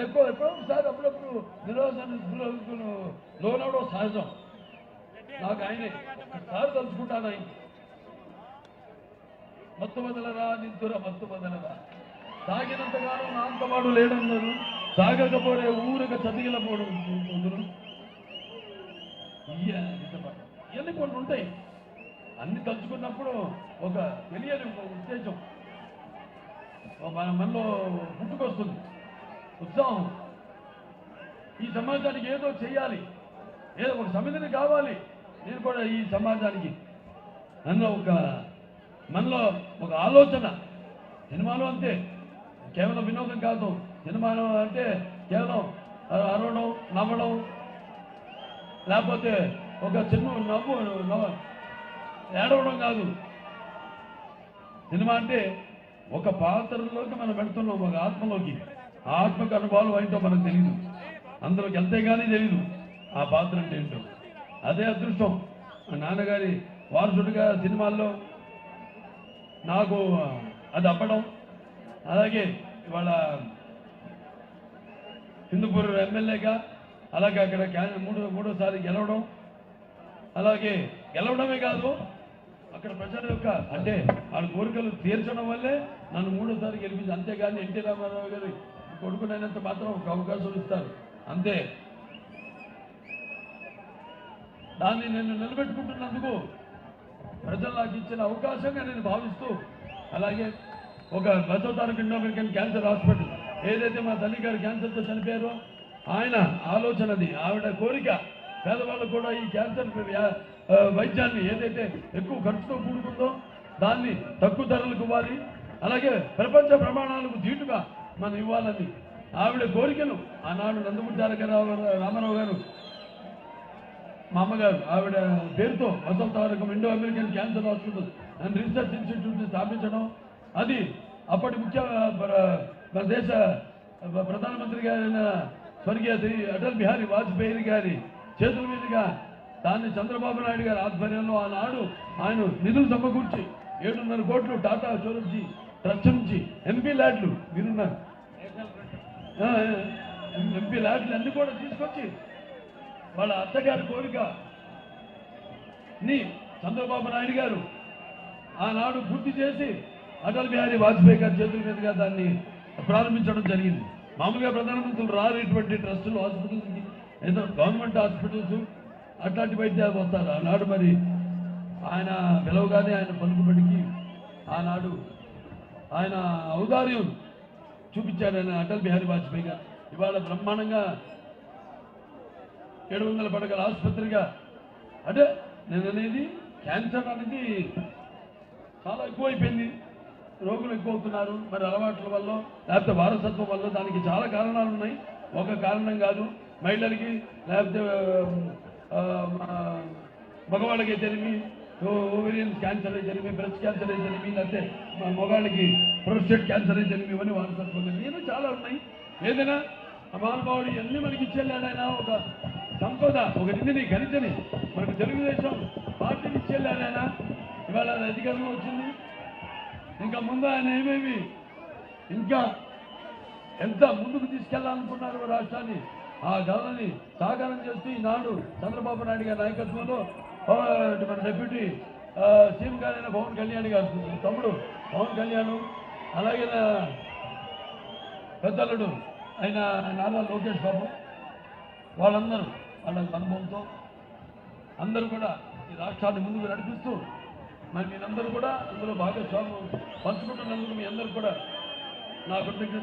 ఎక్కువ ఎప్పుడో ఒకసారి అప్పుడప్పుడు నిరోధన లోనవడం సహజం. నాకు ఆయనే. సార్ తలుచుకుంటాను ఆయన మత్తు బదలరా నిద్దుర మత్తు బదలరా తాగినంతగానో నాంతవాడు లేడన్నారు. తాగకపోతే ఊరక చదిగిల పోడు కొందరు ఇవన్నీ కొన్ని ఉంటాయి? అన్ని తలుచుకున్నప్పుడు ఒక తెలియని ఉత్తేజం. ఉద్దేశం ఒక మన మనలో పుట్టుకొస్తుంది. ఉత్సాహం. ఈ సమాజానికి ఏదో చేయాలి ఏదో ఒక సమితిని కావాలి. నేను కూడా ఈ సమాజానికి నన్ను ఒక మనలో ఒక ఆలోచన. సినిమాలో అంతే కేవలం వినోదం కాదు. సినిమాలో అంటే కేవలం అరవడం నవ్వడం లేకపోతే ఒక చిన్న నవ్వు నవ్వ ఏడవడం కాదు. సినిమా అంటే ఒక పాత్రలోకి మనం పెడుతున్నాం ఒక ఆత్మలోకి. ఆత్మక అనుభవాలు ఏంటో మనకు తెలియదు అందులోకి వెళ్తే కానీ తెలియదు ఆ పాత్ర అంటే ఏంటో. అదే అదృష్టం. మా నాన్నగారి వారసుడిగా సినిమాల్లో నాకు అది అప్పడం. అలాగే ఇవాళ హిందూపూర్ ఎమ్మెల్యేగా అలాగే అక్కడ మూడు మూడో మూడోసారి గెలవడం. అలాగే గెలవడమే కాదు అక్కడ ప్రజల యొక్క అంటే వాళ్ళ కోరికలు తీర్చడం వల్లే నన్ను మూడోసారి గెలిపించి అంతేగాని ఎన్టీ రామారావు గారి కొడుకునైనంత మాత్రం ఒక అవకాశం ఇస్తారు. అంతే. దాన్ని నేను నిలబెట్టుకుంటున్నందుకు ప్రజలు నాకు ఇచ్చిన అవకాశంగా నేను భావిస్తూ అలాగే ఒక పదో తారీఖు ఇండో క్యాన్సర్ హాస్పిటల్ ఏదైతే మా తల్లి గారు క్యాన్సర్తో చనిపోయారో ఆయన ఆలోచనది ఆవిడ కోరిక పేదవాళ్ళు కూడా ఈ క్యాన్సర్ వైద్యాన్ని ఏదైతే ఎక్కువ ఖర్చుతో కూడుకుందో దాన్ని తక్కువ ధరలకు ఇవ్వాలి. అలాగే ప్రపంచ ప్రమాణాలకు ధీటుగా మనం ఇవ్వాలని. ఆవిడ కోరికను ఆనాడు నందమూరి తారక రామారావు గారు మా అమ్మగారు ఆవిడ పేరుతో Vasantha Tarakam Indo American cancer hospital and research institute స్థాపించడం. అది అప్పటి ముఖ్య మన దేశ ప్రధానమంత్రి గారైన స్వర్గీయ శ్రీ అటల్ బిహారీ వాజ్పేయి గారి చేతుల మీదుగా దాన్ని చంద్రబాబు నాయుడు గారి ఆధ్వర్యంలో ఆనాడు ఆయన నిధులు సమకూర్చి ఏడున్నర కోట్లు టాటా చోరించి నుంచి ఎంపీ ల్యాడ్లు మీరున్నారు ఎంపీ ల్యాడ్లు అన్ని కూడా తీసుకొచ్చి వాళ్ళ అత్తగారి కోరిక. ని చంద్రబాబు నాయుడు గారు ఆనాడు పూర్తి చేసి అటల్ బిహారీ వాజ్పేయి గారి చేతుల మీదుగా దాన్ని ప్రారంభించడం జరిగింది. మామూలుగా ప్రధానమంత్రులు రారు ఇటువంటి ట్రస్టులు హాస్పిటల్స్కి ఏదో గవర్నమెంట్ హాస్పిటల్స్ అట్లాంటి వైద్యాలు వస్తారు. ఆనాడు మరి ఆయన పిలవగానే ఆయన పలుకుబడికి ఆనాడు ఆయన ఔదార్యం చూపించాడు ఆయన అటల్ బిహారీ వాజ్పేయి గారు. ఇవాళ బ్రహ్మాండంగా ఏడు వందల పడగల ఆసుపత్రిగా అంటే నేను అనేది క్యాన్సర్ అనేది చాలా ఎక్కువైపోయింది. రోగులు ఎక్కువ అవుతున్నారు మరి అలవాట్ల వల్ల లేకపోతే వారసత్వం వల్ల దానికి చాలా కారణాలు ఉన్నాయి. ఒక కారణం కాదు మహిళలకి లేకపోతే మగవాళ్ళకి తెలివి ఓవేరియన్ క్యాన్సర్ అయితేనేమి బ్రెస్ట్ క్యాన్సర్ అయితే లేకపోతే మ- మగవాళ్ళకి ప్రొస్టేట్ క్యాన్సర్ అయితే ఇవన్నీ వారసత్వం ఏదో చాలా ఉన్నాయి. ఏదైనా ఆ మహానుభావుడు ఇవన్నీ మనకి ఇచ్చేళ్ళాడు ఆయన. ఒక సంపద ఒక నిధిని గణితని మనకు తెలుగుదేశం పార్టీని ఇచ్చేళ్ళాడు ఆయన. ఇవాళ అది అధికారంలో వచ్చింది. ఇంకా ముందు ఆయన ఏమేమి ఇంకా ఎంత ముందుకు తీసుకెళ్ళాలనుకున్నారు రాష్ట్రాన్ని ఆ గలని సాకారం చేస్తూ ఈనాడు చంద్రబాబు నాయుడు గారి నాయకత్వంలో మన డిప్యూటీ సీఎం గారైన పవన్ కళ్యాణ్ గారు తమ్ముడు పవన్ కళ్యాణ్ అలాగే పెద్దలుడు ఆయన నారా లోకేష్ బాబు వాళ్ళందరూ వాళ్ళ అనుభవంతో అందరూ కూడా ఈ రాష్ట్రాన్ని ముందుకు నడిపిస్తూ మరి మీరందరూ కూడా అందులో భాగస్వామ్యం పంచుకుంటున్నందుకు మీ అందరూ కూడా నా కృతజ్ఞత